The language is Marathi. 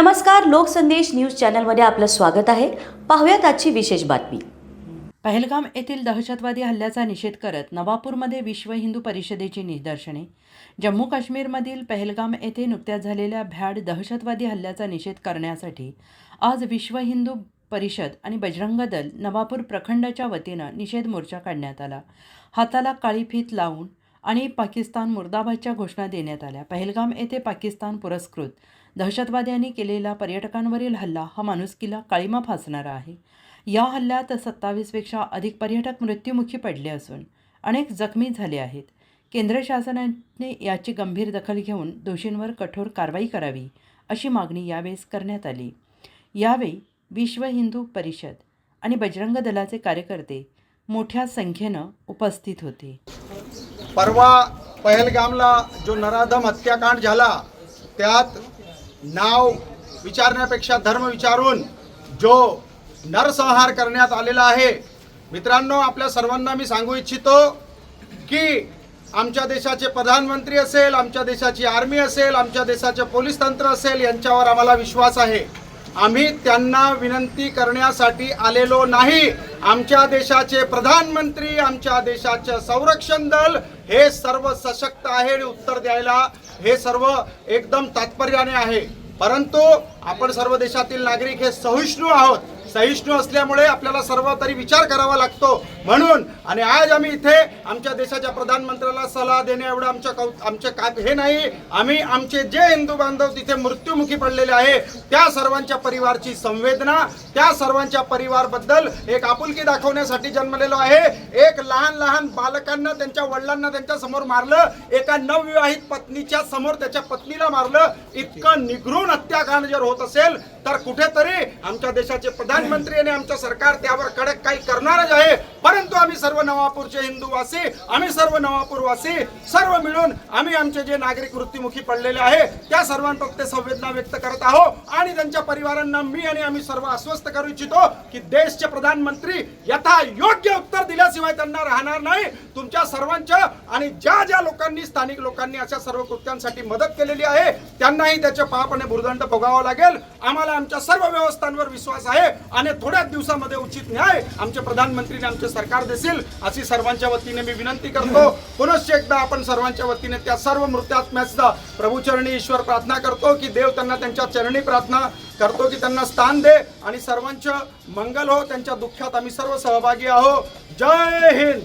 नमस्कार लोकसंदेश न्यूज चॅनलमध्ये आपलं स्वागत आहे. पाहूयात आजची विशेष बातमी. पहलगाम येथील दहशतवादी हल्ल्याचा निषेध करत नवापूरमध्ये विश्व हिंदू परिषदेची निदर्शने. जम्मू काश्मीरमधील पहलगाम येथे नुकत्याच झालेल्या भ्याड दहशतवादी हल्ल्याचा निषेध करण्यासाठी आज विश्व हिंदू परिषद आणि बजरंग दल नवापूर प्रखंडाच्या वतीनं निषेध मोर्चा काढण्यात आला. हाताला काळी फीत लावून आणि पाकिस्तान मुर्दाबादच्या घोषणा देण्यात आल्या. पहलगाम येथे पाकिस्तान पुरस्कृत दहशतवाद्यांनी केलेला पर्यटकांवरील हल्ला हा माणुसकीला काळीमा फासणारा आहे. या हल्ल्यात सत्तावीसपेक्षा अधिक पर्यटक मृत्युमुखी पडले असून अनेक जखमी झाले आहेत. केंद्र शासनाने याची गंभीर दखल घेऊन दोषींवर कठोर कारवाई करावी अशी मागणी यावेळेस करण्यात आली. यावेळी विश्व हिंदू परिषद आणि बजरंग दलाचे कार्यकर्ते मोठ्या संख्येनं उपस्थित होते. परवा पहलगामला जो नराधम हत्याकांड झाला त्यात नाव विचारण्यापेक्षा धर्म विचारून जो नरसंहार करण्यात आलेला आहे. मित्रांनो आपल्या सर्वांना मी सांगू इच्छितो की आमच्या देशाचे प्रधानमंत्री असेल आमच्या देशाची आर्मी असेल आमच्या देशाचे पोलीस तंत्र असेल यांच्यावर आम्हाला विश्वास आहे. आम्ही त्यांना विनंती करण्यासाठी आलेलो नाही. आमच्या देशाचे प्रधानमंत्री आमच्या देशाचे संरक्षण दल हे सर्व सशक्त आहे आणि उत्तर द्यायला हे सर्व एकदम तात्पर्याने आहे. परंतु आपण सर्व देशातील नागरिक हे सहिष्णू आहोत. सहिष्णू असल्यामुळे आपल्याला सर्व तरी विचार करावा लागतो. म्हणून आणि आज आम्ही इथे आमच्या देशाच्या प्रधानमंत्र्याला सल्ला देणे एवढं आमच्या कौ आमचे का हे नाही. आम्ही आमचे जे हिंदू बांधव तिथे मृत्युमुखी पडलेले आहे त्या सर्वांच्या परिवारची संवेदना त्या सर्वांच्या परिवारबद्दल एक आपुलकी दाखवण्यासाठी जन्मलेलो आहे. एक लहान लहान बालकांना त्यांच्या वडिलांना त्यांच्यासमोर मारलं एका नवविवाहित पत्नीच्या समोर त्याच्या पत्नीला मारलं. इतकं निघरून हत्याकांड जर होत असेल तर कुठेतरी आमच्या देशाचे प्रधानमंत्री आणि आमचं सरकार त्यावर कडक काही करणारच आहे. पण सर्व नवापूरचे हिंदूवासी आम्ही सर्व नवापूरवासी सर्व मिळून आम्ही आमचे जे नागरिक मृत्युमुखी पडलेले आहे त्या सर्वांप्रत्ये संवेदना व्यक्त करत आहोत. आणि त्यांच्या परिवारांना मी आणि आम्ही सर्व आश्वस्त करू इच्छितो की देशचे प्रधानमंत्री यथा योग्य उत्तर दिल्याशिवाय त्यांना राहणार नाही. तुमच्या सर्वांच्या आणि ज्या ज्या लोकांनी स्थानिक लोकांनी अशा सर्व कृत्यांसाठी मदत केलेली आहे त्यांनाही त्याचे पाप आणि भूर्दंड भोगावा लागेल. आम्हाला आमच्या सर्व व्यवस्थांवर विश्वास आहे. आणि थोड्याच दिवसामध्ये उचित न्याय आमचे प्रधानमंत्री आणि आमचे सरकार असतील अशी सर्वांच्या वतीने मी विनंती करतो. पुनश्च एकदा आपण सर्वांच्या वतीने त्या सर्व मृत्यात्म्याचा प्रभूचरणी ईश्वर प्रार्थना करतो की देव त्यांना त्यांच्या चरणी प्रार्थना करतो की त्यांना स्थान दे आणि सर्वांचं मंगल हो त्यांच्या दुःखात आम्ही सर्व सहभागी आहो. जय हिंद.